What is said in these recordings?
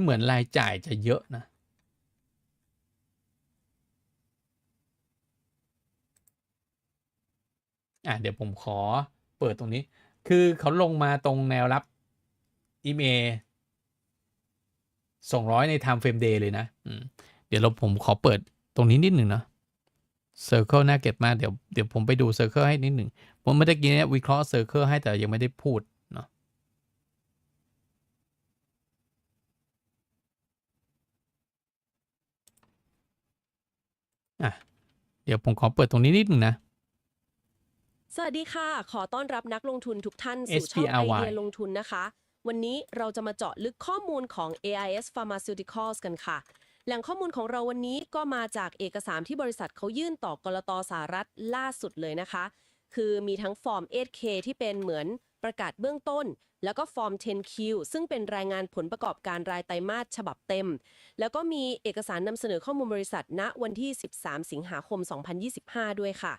เหมือนรายจ่ายจะเยอะนะ อะเดี๋ยวผมขอเปิดตรงนี้ คือเขาลงมาตรงแนวรับอีเมส่งร้อยใน time frame day เลยนะ เดี๋ยวเราผมขอเปิดตรงนี้นิดหนึ่งเนาะ circle น่าเก็บมากเดี๋ยวเดี๋ยวผมไปดู circle ให้นิดหนึ่งผมเมื่อกี้เนี่ยวิเคราะห์ circle ให้แต่ยังไม่ได้พูดเนาะ อะ เดี๋ยวผมขอเปิดตรงนี้นิดหนึ่งนะ สวัสดีค่ะ ขอต้อนรับนักลงทุนทุกท่าน สู่ช่องไอ SPRY เดียลงทุนนะคะ วันนี้เราจะมาเจาะลึกข้อมูลของ AIS Pharmaceuticals กันค่ะ แหล่งข้อมูลของเราวันนี้ก็มาจากเอกสารที่บริษัทเขายื่นต่อกลตสหรัฐล่าสุดเลยนะคะ คือมีทั้งฟอร์ม 8K ที่เป็นเหมือน ประกาศเบื้องต้น แล้วก็ฟอร์ม 10Q ซึ่งเป็นรายงานผลประกอบการรายไตรมาสฉบับเต็ม แล้วก็มีเอกสารนำเสนอข้อมูลบริษัทณวันที่ 13 สิงหาคม 2025 ด้วยค่ะ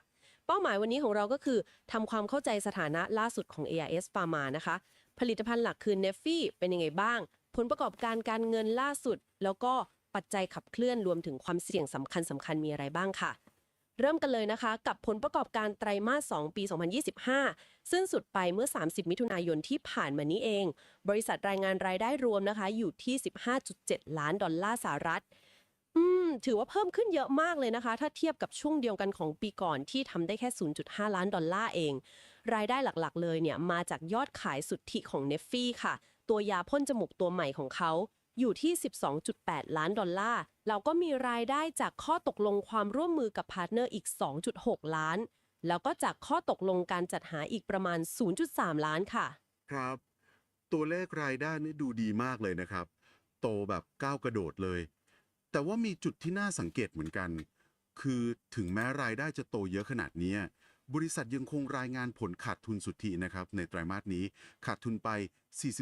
เป้าหมายวันนี้ของเราก็คือทำความเข้าใจสถานะล่าสุดของ AIS Pharma นะคะ ผลิตภัณฑ์หลักคือ n e f i เป็นยังไงบ้าง ผลประกอบการการเงินล่าสุด แล้วก็ปัจจัยขับเคลื่อนรวมถึงความเสี่ยงสำคัญสำคัญมีอะไรบ้างค่ะ เริ่มกันเลยนะคะ กับผลประกอบการไตรมาส 2 ปี 2025 ซึ่งสุดไปเมื่อ 30 มิถุนายนที่ผ่านมานี้เอง บริษัทรายงานรายได้รวมนะคะ อยู่ที่ 15.7 ล้านดอลลาร์สหรัฐ อืม ถือว่าเพิ่มขึ้นเยอะมากเลยนะคะ ถ้าเทียบกับช่วงเดียวกันของปีก่อนที่ทำได้แค่ 0.5 ล้านดอลลาร์เอง รายได้หลักๆ เลยเนี่ยมาจากยอดขายสุทธิของเนฟฟี่ค่ะ ตัวยาพ่นจมูกตัวใหม่ของเขา อยู่ที่ 12.8 ล้านดอลลาร์แล้วก็มีรายได้จากข้อตกลงความร่วมมือกับพาร์ทเนอร์อีก 2.6 ล้าน แล้วก็จากข้อตกลงการจัดหาอีกประมาณ 0.3 ล้านค่ะ ครับ ตัวเลขรายได้นี่ดูดีมากเลยนะครับ โตแบบก้าวกระโดดเลย แต่ว่ามีจุดที่น่าสังเกตเหมือนกัน คือถึงแม้รายได้จะโตเยอะขนาดนี้บริษัทยังคงรายงานผลขาดทุนสุทธินะครับในไตรมาสนี้ขาดทุนไป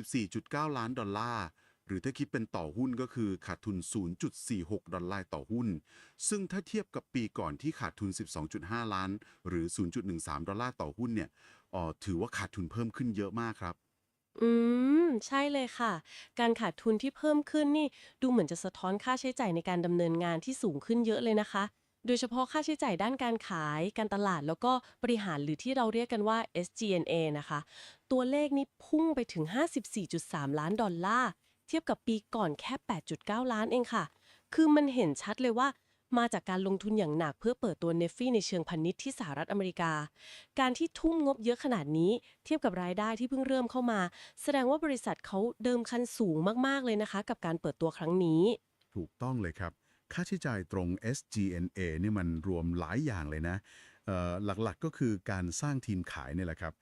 44.9 ล้านดอลลาร์ หรือถ้าคิดเป็นต่อหุ้นก็คือขาดทุน 0.46 ดอลลาร์ต่อหุ้น ซึ่งถ้าเทียบกับปีก่อนที่ขาดทุน 12.5 ล้าน หรือ 0.13 ดอลลาร์ต่อหุ้นเนี่ยออถือว่าขาดทุนเพิ่มขึ้นเยอะมากครับ อืม ใช่เลยค่ะ การขาดทุนที่เพิ่มขึ้นนี่ ดูเหมือนจะสะท้อนค่าใช้จ่ายในการดำเนินงานที่สูงขึ้นเยอะเลยนะคะ โดยเฉพาะค่าใช้จ่ายด้านการขาย การตลาดแล้วก็บริหารหรือที่เราเรียกกันว่า SG&A นะคะ ตัวเลขนี้พุ่งไปถึง 54.3 ล้านดอลลาร์ เทียบกับปีก่อนแค่ 8.9 ล้านเองค่ะ คือมันเห็นชัดเลยว่ามาจากการลงทุนอย่างหนักเพื่อเปิดตัวเนฟฟี่ในเชิงพาณิชที่สหรัฐอเมริกา การที่ทุ่มงบเยอะขนาดนี้ เทียบกับรายได้ที่เพิ่งเริ่มเข้ามา แสดงว่าบริษัทเขาเดิมคันสูงมากๆเลยนะคะ กับการเปิดตัวครั้งนี้ ถูกต้องเลยครับ ค่าใช้จ่ายตรง SG&A นี่มันรวมหลายอย่างเลยนะเอ่อหลักๆก็คือการสร้างทีมขายเนี่ยแหละครับ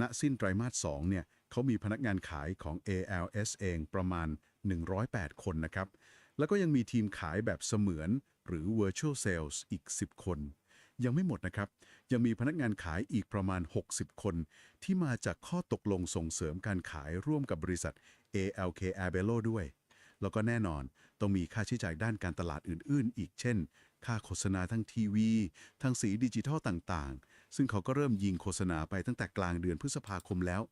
ณสิ้นไตรมาส2เนี่ยเขามีพนักงานขายของ ALS เองประมาณ 108 คนนะครับ แล้วก็ยังมีทีมขายแบบเสมือนหรือ virtual sales อีก 10 คน ยังไม่หมดนะครับ ยังมีพนักงานขายอีกประมาณ 60 คน ที่มาจากข้อตกลงส่งเสริมการขายร่วมกับบริษัท ALK Arbello ด้วย แล้วก็แน่นอนต้องมีค่าใช้จ่ายด้านการตลาดอื่น ๆ อีกเช่น ค่าโฆษณาทั้งทีวี ทั้งสีดิจิทัลต่างๆ ซึ่งเขาก็เริ่มยิงโฆษณาไปตั้งแต่กลางเดือนพฤษภาคมแล้ว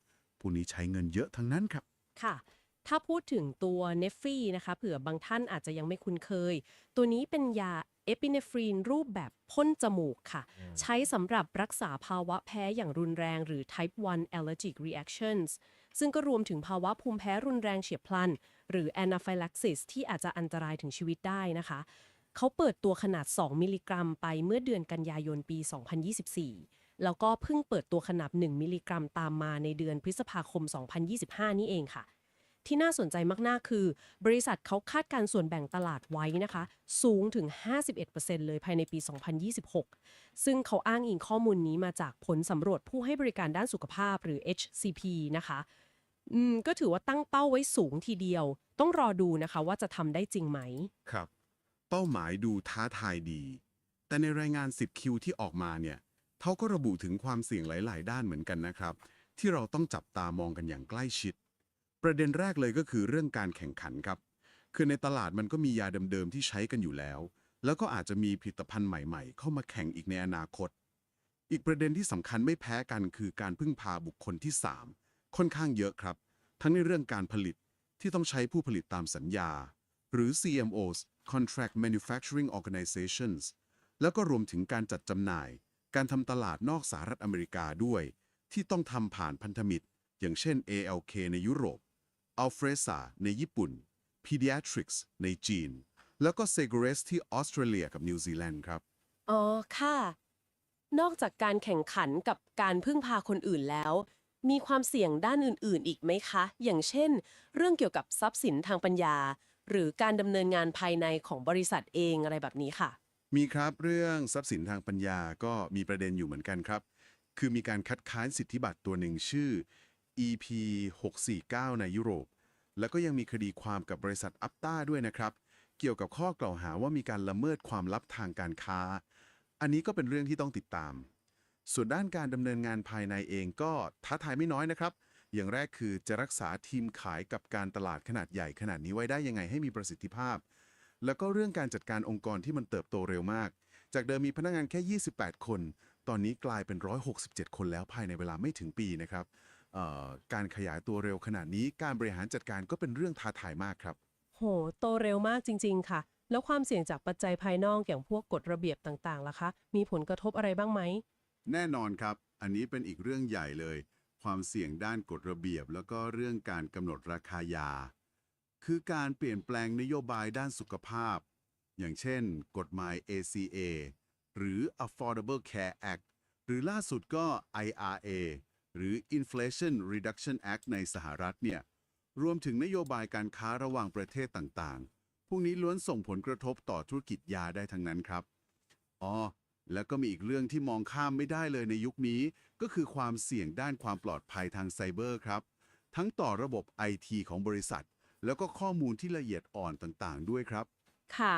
พวกนี้ใช้เงินเยอะทั้งนั้นครับ ค่ะ ถ้าพูดถึงตัวเนฟฟี่นะคะเผื่อบางท่านอาจจะยังไม่คุ้นเคย ตัวนี้เป็นยาเอปิเนฟรีนรูปแบบพ่นจมูกค่ะ ใช้สำหรับรักษาภาวะแพ้อย่างรุนแรงหรือ type 1 allergic reactions ซึ่งก็รวมถึงภาวะภูมิแพ้รุนแรงเฉียบพลัน หรือ anaphylaxis ที่อาจจะอันตรายถึงชีวิตได้นะคะ เขาเปิดตัวขนาด 2 มิลลิกรัมไปเมื่อเดือนกันยายนปี 2024 แล้วก็เพิ่งเปิดตัวขนาด 1 มิลลิกรัมตามมาในเดือนพฤษภาคม 2025 นี่เองค่ะ ที่น่าสนใจมากๆ คือ บริษัทเขาคาดการส่วนแบ่งตลาดไว้นะคะ สูงถึง 51%เลยภายในปี 2026 ซึ่งเขาอ้างอิงข้อมูลนี้มาจากผลสำรวจผู้ให้บริการด้านสุขภาพหรือ HCP นะคะอืมก็ถือว่าตั้งเป้าไว้สูงทีเดียว ต้องรอดูนะคะว่าจะทำได้จริงไหมครับ เป้าหมายดูท้าทายดี แต่ในรายงาน 10 คิวที่ออกมาเนี่ยเขาก็ระบุถึงความเสี่ยงหลาย ๆ ด้านเหมือนกันนะครับ ที่เราต้องจับตามองกันอย่างใกล้ชิด ประเด็นแรกเลยก็คือเรื่องการแข่งขันครับ คือในตลาดมันก็มียาเดิม ๆ ที่ใช้กันอยู่แล้ว แล้วก็อาจจะมีผลิตภัณฑ์ใหม่ ๆ เข้ามาแข่งอีกในอนาคต อีกประเด็นที่สำคัญไม่แพ้กันคือการพึ่งพาบุคคลที่ 3 ค่อนข้างเยอะครับ ทั้งในเรื่องการผลิตที่ต้องใช้ผู้ผลิตตามสัญญา หรือ CMOs Contract Manufacturing Organizations แล้วก็รวมถึงการจัดจำหน่าย การทำตลาดนอกสหรัฐอเมริกาด้วย ที่ต้องทำผ่านพันธมิตร อย่างเช่น ALK ในยุโรป Alfresa ในญี่ปุ่น Pediatrics ในจีน แล้วก็ Segures ที่ออสเตรเลียกับนิวซีแลนด์ครับ อ๋อ ค่ะ นอกจากการแข่งขันกับการพึ่งพาคนอื่นแล้ว มีความเสี่ยงด้านอื่น ๆ อีกไหมคะ อย่างเช่น เรื่องเกี่ยวกับทรัพย์สินทางปัญญา หรือการดำเนินงานภายในของบริษัทเองอะไรแบบนี้ค่ะ มีครับเรื่องทรัพย์สินทางปัญญาก็มีประเด็นอยู่เหมือนกันครับ คือมีการคัดค้านสิทธิบัตรตัวหนึ่งชื่อ EP 649 ในยุโรป แล้วก็ยังมีคดีความกับบริษัทอัปต้าด้วยนะครับ เกี่ยวกับข้อกล่าวหาว่ามีการละเมิดความลับทางการค้า อันนี้ก็เป็นเรื่องที่ต้องติดตาม ส่วนด้านการดำเนินงานภายในเองก็ท้าทายไม่น้อยนะครับ อย่างแรกคือจะรักษาทีมขายกับการตลาดขนาดใหญ่ขนาดนี้ไว้ได้ยังไงให้มีประสิทธิภาพ แล้วก็เรื่องการจัดการองค์กรที่มันเติบโตเร็วมาก จากเดิมมีพนักงานแค่ 28 คน ตอนนี้กลายเป็น 167 คนแล้วภายในเวลาไม่ถึงปีนะครับเอ่อการขยายตัวเร็วขนาดนี้การบริหารจัดการก็เป็นเรื่องท้าทายมากครับ โห โตเร็วมากจริง ๆ ค่ะ แล้วความเสี่ยงจากปัจจัยภายนอกอย่างพวกกฎระเบียบต่างๆล่ะคะ มีผลกระทบอะไรบ้างไหม แน่นอนครับ อันนี้เป็นอีกเรื่องใหญ่เลย ความเสี่ยงด้านกฎระเบียบ แล้วก็เรื่องการกำหนดราคายา คือการเปลี่ยนแปลงนโยบายด้านสุขภาพ อย่างเช่น กฎหมาย ACA หรือ Affordable Care Act หรือล่าสุดก็ IRA หรือ Inflation Reduction Act ในสหรัฐเนี่ย รวมถึงนโยบายการค้าระหว่างประเทศต่างๆ พวกนี้ล้วนส่งผลกระทบต่อธุรกิจยาได้ทั้งนั้นครับ อ๋อ แล้วก็มีอีกเรื่องที่มองข้ามไม่ได้เลยในยุคนี้ ก็คือความเสี่ยงด้านความปลอดภัยทางไซเบอร์ครับ ทั้งต่อระบบ IT ของบริษัท แล้วก็ข้อมูลที่ละเอียดอ่อนต่างๆ ด้วยครับ ค่ะ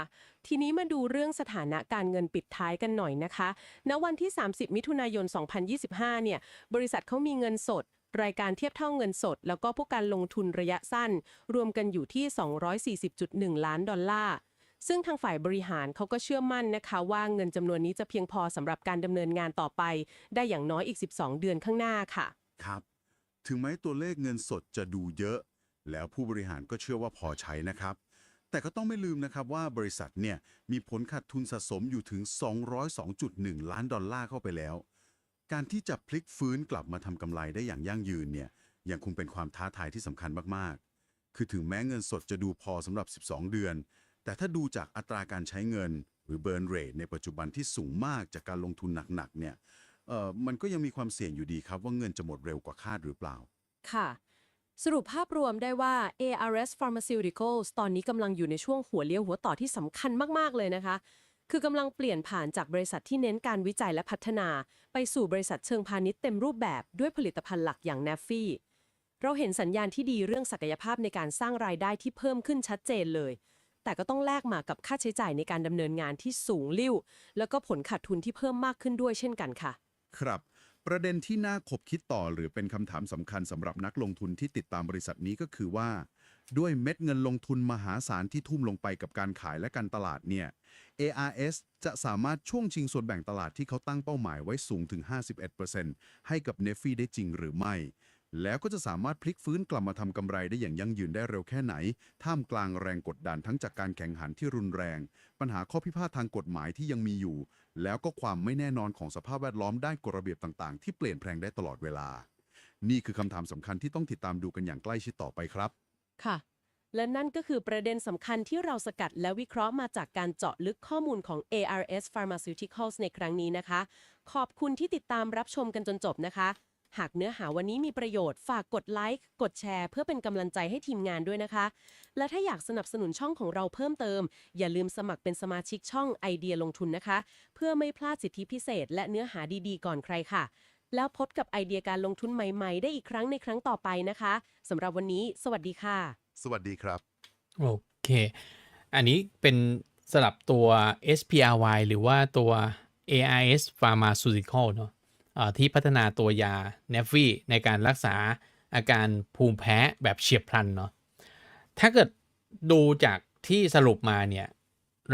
ทีนี้มาดูเรื่องสถานะการเงินปิดท้ายกันหน่อยนะคะ ณ วันที่ 30 มิถุนายน 2025 เนี่ย บริษัทเขามีเงินสด รายการเทียบเท่าเงินสด แล้วก็พวกการลงทุนระยะสั้น รวมกันอยู่ที่ 240.1 ล้านดอลลาร์ ซึ่งทางฝ่ายบริหารเขาก็เชื่อมั่นนะคะ ว่าเงินจำนวนนี้จะเพียงพอสำหรับการดำเนินงานต่อไป ได้อย่างน้อยอีก 12 เดือนข้างหน้าค่ะ ครับ ถึงแม้ตัวเลขเงินสดจะดูเยอะ แล้วผู้บริหารก็เชื่อว่าพอใช้นะครับ แต่ก็ต้องไม่ลืมนะครับว่าบริษัทเนี่ยมีผลขาดทุนสะสมอยู่ถึง 202.1 ล้านดอลลาร์เข้าไปแล้ว การที่จะพลิกฟื้นกลับมาทำกำไรได้อย่างยั่งยืนเนี่ยยังคงเป็นความท้าทายที่สำคัญมากๆ คือถึงแม้เงินสดจะดูพอสำหรับ 12 เดือน แต่ถ้าดูจากอัตราการใช้เงิน หรือ burn rate ในปัจจุบันที่สูงมากจากการลงทุนหนักๆเนี่ยมันก็ยังมีความเสี่ยงอยู่ดีครับว่าเงินจะหมดเร็วกว่าคาดหรือเปล่า ค่ะ สรุปภาพรวมได้ว่า ARS Pharmaceuticals ตอนนี้กำลังอยู่ในช่วงหัวเลี้ยวหัวต่อที่สำคัญมาก ๆ เลยนะคะ คือกำลังเปลี่ยนผ่านจากบริษัทที่เน้นการวิจัยและพัฒนา ไปสู่บริษัทเชิงพาณิชย์เต็มรูปแบบด้วยผลิตภัณฑ์หลักอย่าง n a f i เราเห็นสัญญาณที่ดีเรื่องศักยภาพในการสร้างรายได้ที่เพิ่มขึ้นชัดเจนเลย แต่ก็ต้องแลกมากับค่าใช้จ่ายในการดำเนินงานที่สูงลิ่ว แล้วก็ผลขาดทุนที่เพิ่มมากขึ้นด้วยเช่นกันค่ะ ครับ ประเด็นที่น่าขบคิดต่อหรือเป็นคำถามสำคัญสำหรับนักลงทุนที่ติดตามบริษัทนี้ก็คือว่า ด้วยเม็ดเงินลงทุนมหาศาลที่ทุ่มลงไปกับการขายและการตลาดเนี่ย ARS จะสามารถช่วงชิงส่วนแบ่งตลาดที่เขาตั้งเป้าหมายไว้สูงถึง 51%ให้กับ n e f i ได้จริงหรือไม่ แล้วก็จะสามารถพลิกฟื้นกลับมาทำกำไรได้อย่างยั่งยืนได้เร็วแค่ไหน ท่ามกลางแรงกดดันทั้งจากการแข่งขันที่รุนแรง ปัญหาข้อพิพาททางกฎหมายที่ยังมีอยู่ แล้วก็ความไม่แน่นอนของสภาพแวดล้อมด้านกฎระเบียบต่างๆ ที่เปลี่ยนแปลงได้ตลอดเวลา นี่คือคำถามสำคัญที่ต้องติดตามดูกันอย่างใกล้ชิดต่อไปครับ ค่ะ และนั่นก็คือประเด็นสำคัญที่เราสกัดและวิเคราะห์มาจากการเจาะลึกข้อมูลของ ARS Pharmaceuticals ในครั้งนี้นะคะ ขอบคุณที่ติดตามรับชมกันจนจบนะคะ หากเนื้อหาวันนี้มีประโยชน์ฝากกดไลค์กดแชร์ เพื่อเป็นกำลังใจให้ทีมงานด้วยนะคะ และถ้าอยากสนับสนุนช่องของเราเพิ่มเติม อย่าลืมสมัครเป็นสมาชิกช่องไอเดียลงทุนนะคะ เพื่อไม่พลาดสิทธิพิเศษ และเนื้อหาดีๆ ก่อนใครค่ะ แล้วพบกับไอเดียการลงทุนใหม่ๆ ได้อีกครั้งในครั้งต่อไปนะคะสำหรับวันนี้ สวัสดีค่ะ สวัสดีครับ โอเค อันนี้เป็นสลับตัว SPRY หรือว่าตัว ARS Pharmaceutical เนอะอ่า ที่พัฒนาตัวยา n e f i ในการรักษาอาการภูมิแพ้แบบเฉียบพลันเนาะถ้าเกิดดูจากที่สรุปมาเนี่ย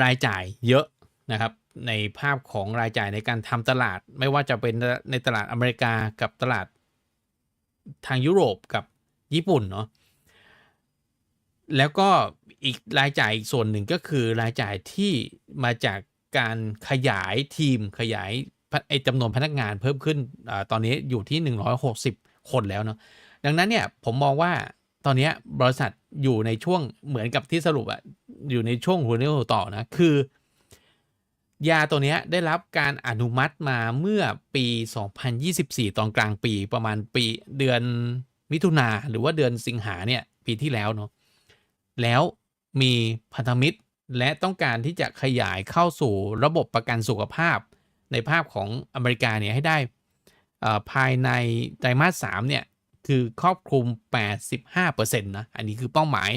รายจ่ายเยอะนะครับในภาพของรายจ่ายในการทำตลาด ไม่ว่าจะเป็นในตลาดอเมริกากับตลาดทางยุโรปกับญี่ปุ่นเนาะแล้วก็อีกรายจ่ายอีกส่วนหนึ่งก็คือรายจ่ายที่มาจากการขยายทีมขยาย ไอจำนวนพนักงานเพิ่มขึ้นอตอนนี้อยู่ที่ 160 คนแล้วเนาะดังนั้นเนี่ยผมมองว่าตอนนี้บริษัทอยู่ในช่วงเหมือนกับที่สรุปอะอยู่ในช่วงหัวเรี่ยวต่อนะ คือ ยาตัวนี้ได้รับการอนุมัติมาเมื่อปี 2024 ตอนกลางปีประมาณปีเดือนมิถุนาหรือว่าเดือนสิงหาเนี่ยปีที่แล้วเนาะแล้วมีพันธมิตรและต้องการที่จะขยายเข้าสู่ระบบประกันสุขภาพ ในภาพของอเมริกาเนี่ยให้ได้ภายในไตรมาส3เนี่ย คือครอบคลุม 85%นะ อันนี้คือเป้าหมาย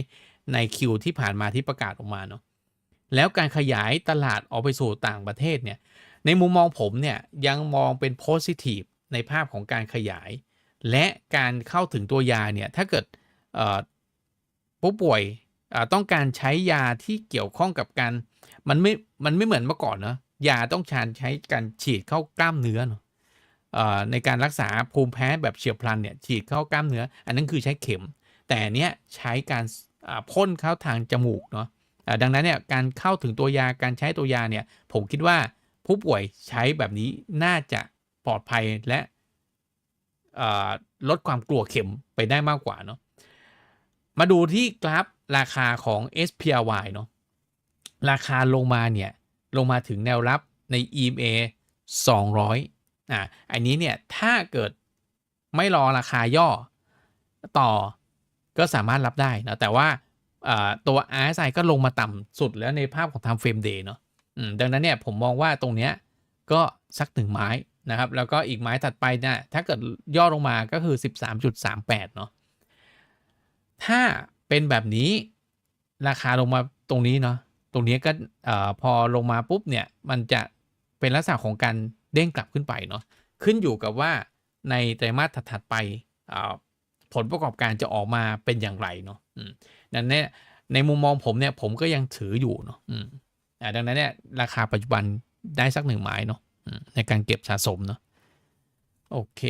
ในคิวที่ผ่านมาที่ประกาศออกมาเนาะแล้วการขยายตลาดออกไปสู่ต่างประเทศเนี่ย ในมุมมองผมเนี่ย ยังมองเป็น positive ในภาพของการขยาย และการเข้าถึงตัวยาเนี่ย ถ้าเกิดผู้ป่วยต้องการใช้ยาที่เกี่ยวข้องกับการมันไม่ มันไม่เหมือนเมื่อก่อนเนอะ ยาต้องการใช้การฉีดเข้ากล้ามเนื้อเนอะในการรักษาภูมิแพ้แบบเฉียบพลันเนี่ยฉีดเข้ากล้ามเนื้อ อันนั้นคือใช้เข็ม แต่เนี้ยใช้การพ่นเข้าทางจมูกเนาะดังนั้นเนี่ยการเข้าถึงตัวยาการใช้ตัวยาเนี่ยผมคิดว่าผู้ป่วยใช้แบบนี้น่าจะปลอดภัยและลดความกลัวเข็มไปได้มากกว่าเนาะมาดูที่กราฟราคาของ SPRY เนาะราคาลงมาเนี่ย ลงมาถึงแนวรับใน EMA 200อ่าอันนี้เนี่ยถ้าเกิดไม่รอราคาย่อต่อก็สามารถรับได้นะแต่ว่าตัว RSI ก็ลงมาต่ำสุดแล้วในภาพของ time frame day เนาะดังนั้นเนี่ยผมมองว่าตรงเนี้ยก็สักหนึ่งไม้นะครับ แล้วก็อีกไม้ถัดไปเนี่ยถ้าเกิดย่อลงมาก็คือ 13.38 เนาะถ้าเป็นแบบนี้ราคาลงมาตรงนี้เนาะ ตรงนี้ก็พอลงมาปุ๊บเนี่ยมันจะเป็นลักษณะของการเด้งกลับขึ้นไปเนาะขึ้นอยู่กับว่าในไตรมาสถัดๆไปผลประกอบการจะออกมาเป็นอย่างไรเนาะดังนั้นเนี่ยในมุมมองผมเนี่ยผมก็ยังถืออยู่เนาะดังนั้นเนี่ยราคาปัจจุบันได้สักหนึ่งไม้เนาะในการเก็บสะสมเนาะโอเค